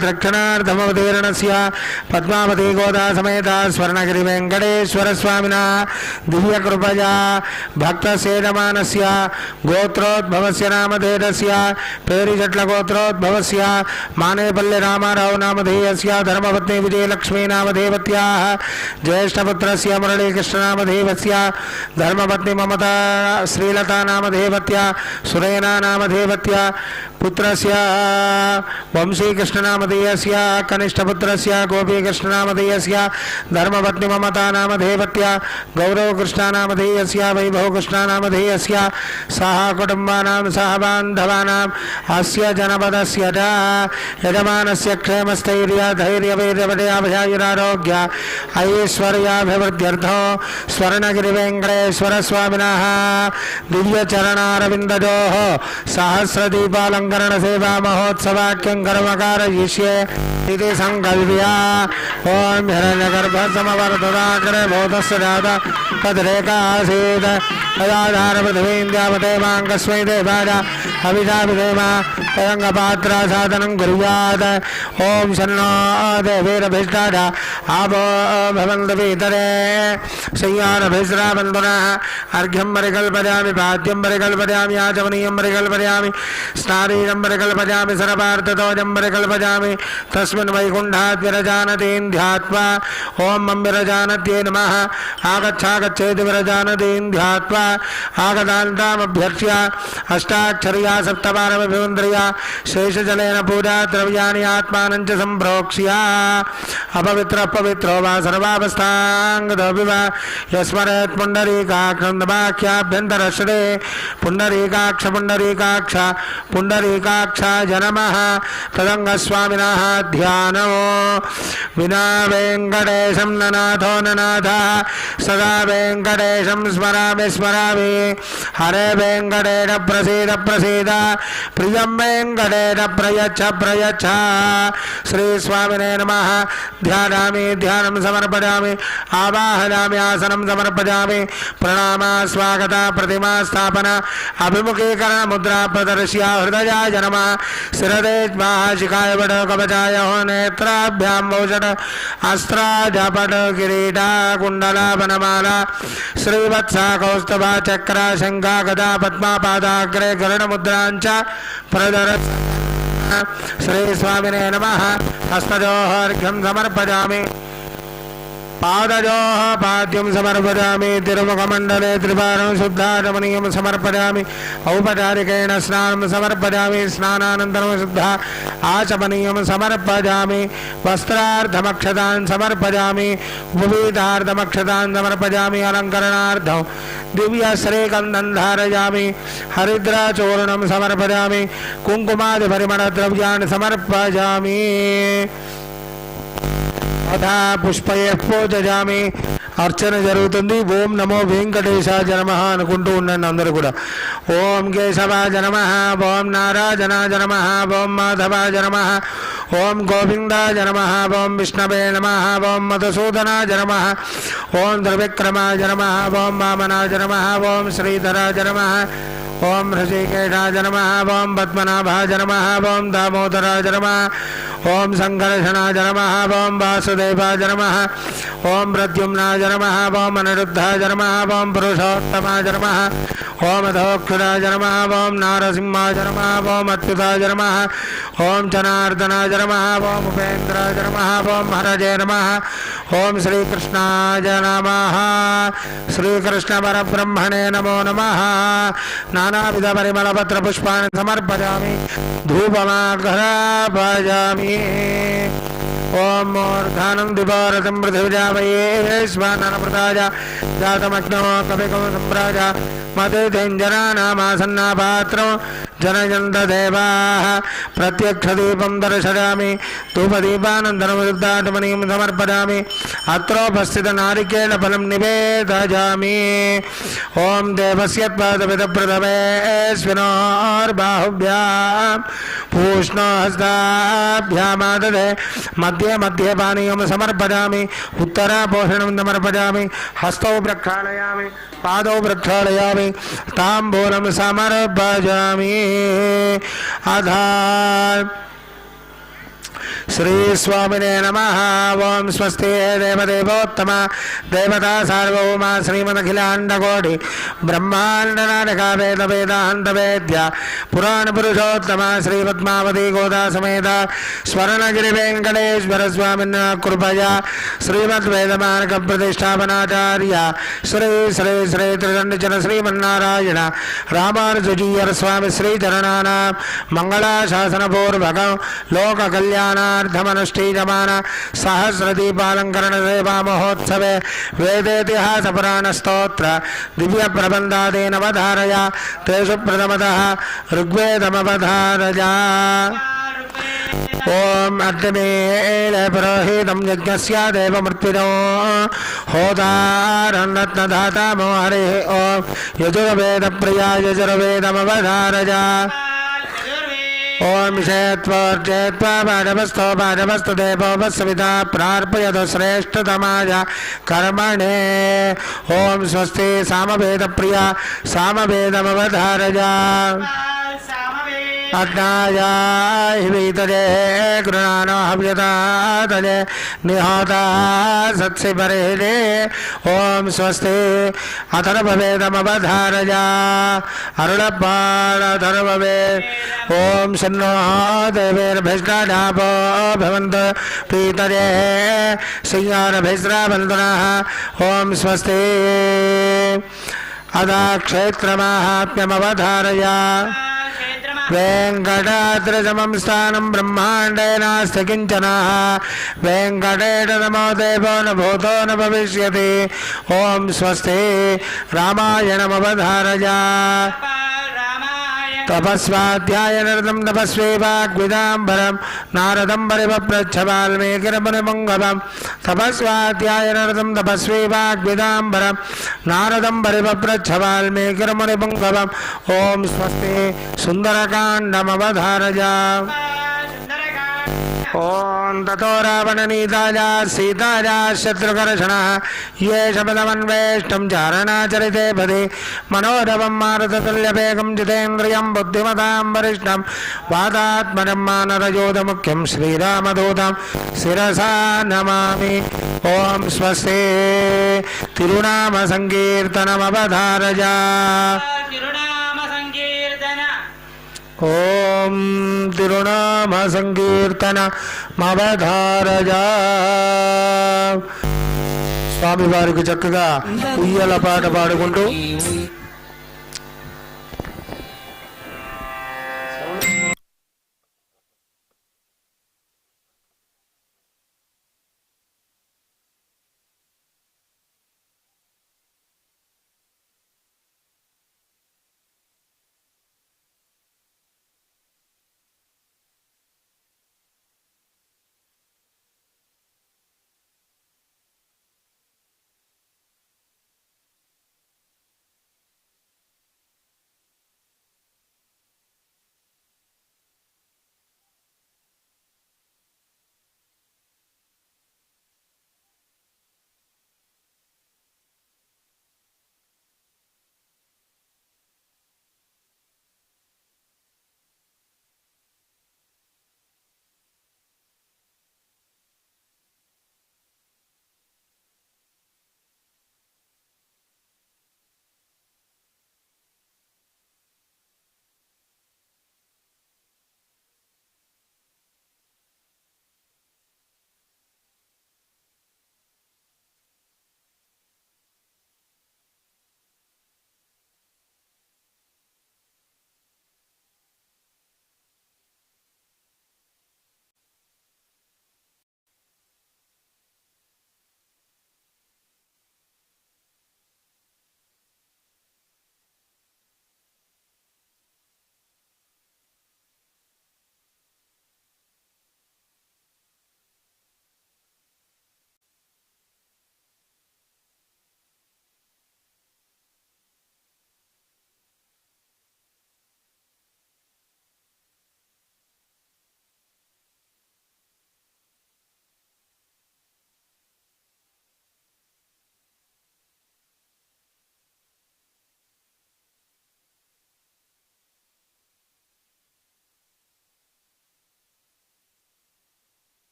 द्रक्षणार्धमवतीर्णस्य पद्मावती गोदा समेत स्वर्णगिरि वेङ्कटेश्वर स्वामिना दिव्यकृपया भक्तसेदमानस्य गोत्रोद्भवस्य नामधेयस्य पेरिचट्लगोत्रोद्भवस्य मानेपल्लि रामाराव नामधेयस्य धर्मपत्नी विजयलक्ष्मी नामधेवत्याः ज्येष्ठपुत्रस्य मुरळीकृष्णनामधेवस्य धर्मपत्नी ममता श्रीलता नामधेवत्या सुरेना नामधेवत्या पुत्रस्य वंशीकृष्णनामधेयस्य कनिष्ठपुत्रस्य, गोपीकृष्णनामधेयस्य धर्मपत्नी ममता नामधेवत्या गौरवकृष्णनामधेयस्य, वैभवकृष्णनामधेयस्य सह कुटुम्बानां सह बान्धवानाम् अस्य जनपदस्य च, यजमानस्य क्षेमस्थैर्य धैर्यवैर्यवटयाभयायुरारोग्य ऐश्वर्याभिवृद्ध्यर्थो, स्वर्णगिरिवेङ्कटेश्वरस्वामिनः दिव्यचरणारविन्दयोः सहस्रदीपालङ्करणसेवा, महोत्सवाख्यं कारयिष्ये इति तदाधारपृथिवीं द्यावते माङ्कस्मै देवाय अभिजाभिधेम तयङ्गपात्रासादनं कुर्यात्। ॐ शन्नो देवीरभिष्टाय आपो भवन्तु पीतरे शय्यानभिस्रावन्तुनः अर्घ्यं परिकल्पयामि, पाद्यं परिकल्पयामि, आचमनीयं परिकल्पयामि स्नारीरं परिकल्पयामि सरपार्थतोजं परिकल्पयामि। तस्मिन् वैकुण्ठात् विरजानतीं ध्यात्वा ॐ मम विरजानत्यै नमः। आगच्छागच्छेति विरजानतीं ध्यात्वा आगतान्तामभ्यर्च्य अष्टाक्षर्या सप्तवारमभिवन्द्र्या शेषजलेन पूजा द्रव्याणि आत्मानं च सम्प्रोक्ष्य अपवित्र पवित्रो वा सर्वावस्थाङ्गदपि वा यस्मरेत् पुण्डरीकाक्षन्दवाख्याभ्यन्तरश्रे पुण्डरीकाक्ष पुण्डरीकाक्ष पुण्डरीकाक्षाय नमः तदङ्गस्वामिनः ध्यानो विना वेङ्कटेशं न नाथो न नाथः सदा वेङ्कटेशं स्मरामि स्मरामि हरे वेङ्कटेश प्रसीद प्रसीद प्रियं वेङ्कटेश प्रयच्छ प्रयच्छ श्रीस्वामिने नमः ध्यानामि ध्यानं समर्पयामि आवाहयामि आसनं समर्पयामि प्रणामा स्वागता प्रतिमा स्थापना अभिमुखीकरण मुद्रा प्रदर्श्य हृदयाय नमः शिरदे शिखाय वड कवचाय नेत्राभ्यां भूषण अस्त्राजपट किरीटा कुण्डला वनमाला श्रीवत्सा कौस्तभा చక్ర శంఖ గదా పద్మాపాదాగ్రే గరుడముద్రాంచ పురధర శ్రీ స్వామినే నమ. హస్తజోహర్ఘ్యం సమర్పజామి. పాదజోహ పాద్యం సమర్పయామి తిరుముఖమండలే త్రివారం శుద్ధారమణీయం సమర్పయామి ఔపచారికేణ స్నానం సమర్పయామి స్నానానంతరం శుద్ధ ఆచమనీయం సమర్పయామి వస్త్రార్థమక్షతాన్ సమర్పయామి ఉపవీతార్థమక్షతాన్ సమర్పయామి అలంకరణార్థం दिव्याश्रेकन्धारयामि हरिद्राचूर्णं समर्पया कुङ्कुमादिपरिमणद्रव्याणि समर्पयामि। तथा पुष्पये पूजयामि। అర్చన జరుగుతుంది. ఓం నమో వెంకటేశ జనమ అనుకుంటూ ఉండండి అందరూ కూడా. ఓం కేశవ జనమ ఓం నారాజన జనమ ఓం మాధవ జనమ ఓం గోవింద జనమ ఓం విష్ణవే నమ ఓం మధుసూదన జనమ ఓం త్రివిక్రమ జనమ ఓం వామన జనమ ఓం శ్రీధర జనమ ओम ऋषिकेशाज नम, ओम पद्मनाभाज नम, ओम दामोदराज नम, ओम संघर्षणाज नम, ओम वासुदेवाज नम, ओम प्रद्युम्नाज नम, ओम अनिरुद्धाज नम, ओम पुरुषोत्तमाज नम ओम अधोक्षुताय जनम ओम नारसिंहाय जनम ओम अत्युता जनम ओम जनार्दना जनम ओम उपेन्द्र जनम ओम हरजय नम। ओम श्रीकृष्ण श्रीकृष्णाय नमः। श्रीकृष्णपरब्रह्मणे नमो नम। नानाविधपरिमलपत्रपुष्पाणि समर्पयामि। धूपमाघ्रापयामि ओम मूर्धानं दिवारतं पृथिव्यामये स्वाननप्रदाय जातमग्नो कविकवसम्प्राजा अस्मत्तेञ्जनानामासन्नापात्रं जनजन्तदेवाः प्रत्यक्षदीपं दर्शयामि धूपदीपानन्तरमुदाटमणिं समर्पयामि अत्रोपस्थितनारिकेलफलं निवेदयामि। ॐ देवस्य पादपितप्रथमेऽस्मिनोर्बाहुभ्यां मध्य मध्ये मध्ये पानीयं उत्तरा पोषण समर्पया हस्तौ प्रक्षाया पाद प्रक्षाया ताम्बूलं समर्पयामि। अधा శ్రీస్వామినే నమ ఓం స్వస్తి దేవదేవోత్తమ దేవతా సార్వభౌమ శ్రీమదఖిలాండకోటి బ్రహ్మాండనాటక వేద వేదాంత వేద్య పురాణ పురుషోత్తమ శ్రీ పద్మావతి గోదా సమేత స్వర్ణగిరి వెంకటేశ్వర స్వామిన కృపయ శ్రీమద్ ప్రతిష్టాపనాచార్య శ్రీ శ్రీ శ్రీ త్రిదండచన శ్రీమన్నారాయణ రామానుజీయర స్వామి శ్రీచరణాన మంగళాశాసనపూర్వకం లోక కళ్యాణ श्रीचरणानां मङ्गलाशासनपूर्वकं लोककल्याणार्थमनुष्ठीयमान सहस्रदीपालङ्करणसेवा महोत्सवे वेदेतिहासपुराणस्तोत्र दिव्यप्रबन्धादेनवधारय तेषु प्रथमतः ऋग्वेदमवधारया। ॐ अग्नेल पुरोहितं यज्ञस्य देवमृत्युनो होदारन्नत्नधातामो हरिः। ॐ यजुर्वेदप्रिया यजुर्वेदमवधारया। ॐ शेत्वर्जेत्वा मानवस्थो पादवस्तु देवो वस्विता प्रार्पयतु श्रेष्ठतमाय कर्मणे। ओम स्वस्ति सामवेदप्रिया सामवेदमवधारया। अज्ञायाय वीतरे गृणानो हव्यतातले निहोता सत्सिपरिणे ॐ स्वस्ति अथर्ववेदमवधारया अरुणपाणधर्ववे ॐ शन्नो देवेर्भिष्टाढापो भवन्तु पीतरे। सिंहारभिस्राबन्धनः ॐ स्वस्ति। अदा क्षेत्रमाहात्म्यमवधारया। वेङ्कटाद्रजमं स्थानं ब्रह्माण्डे नास्ति किञ्चन वेङ्कटेश नमो देवो न भूतो न भविष्यति ॐ स्वस्ति रामायणमवधारया तपस्वाध्यायनरतं तपस्वी वाग्विदाम्बरं नारदं परिवप्रच्छ वाल्मीकिरमुनिमङ्गलं तपस्वाध्यायनरतं तपस्वी वाग्विदाम्बरं नारदं परिवप्रच्छ वाल्मीकिरमुनिमङ्गलम् ॐ स्वस्ति सुन्दरकाण्डमवधारया। ఓం తతో రావణనీతాయ సీతాయ శత్రుకర్షణ ఏ శపథమన్వేష్టం చారణాచరితే పదే మనోరవం మారతతుల్యవేగం జితేంద్రియం బుద్ధిమతాం వరిష్టం వాతాత్మనం మానరయోధముఖ్యం శ్రీరామదూతం శిరసా నమామి ఓం స్వస్తి తిరునామ సంకీర్తనమవధారయ ఓం తిరునామ సంకీర్తన మవధారజా స్వామివారికి చక్కగా ఉయ్యల పాట పాడుకుంటూ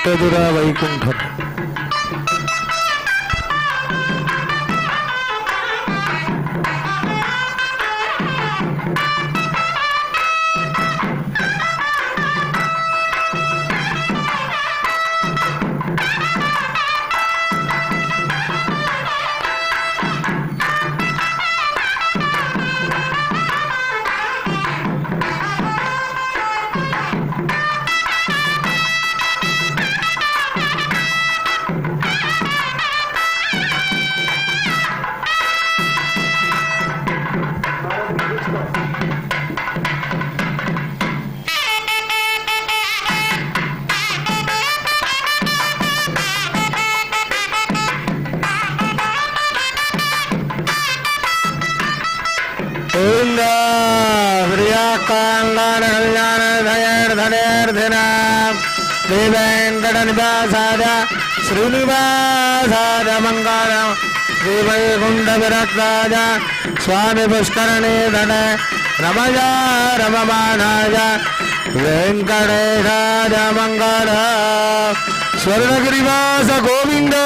भट्टदुरा वैकुंठ ദേവേങ്കടനിവാസാര ശ്രീനിവാസാര മംഗള ശ്രീവൈകുണ്ഠവിരക്തായ സ്വാമി പുഷ്കരണീധന രമയ രമമാനായ വെങ്കടേശായ മംഗള സ്വർണഗിരിവാസ ഗോവിന്ദ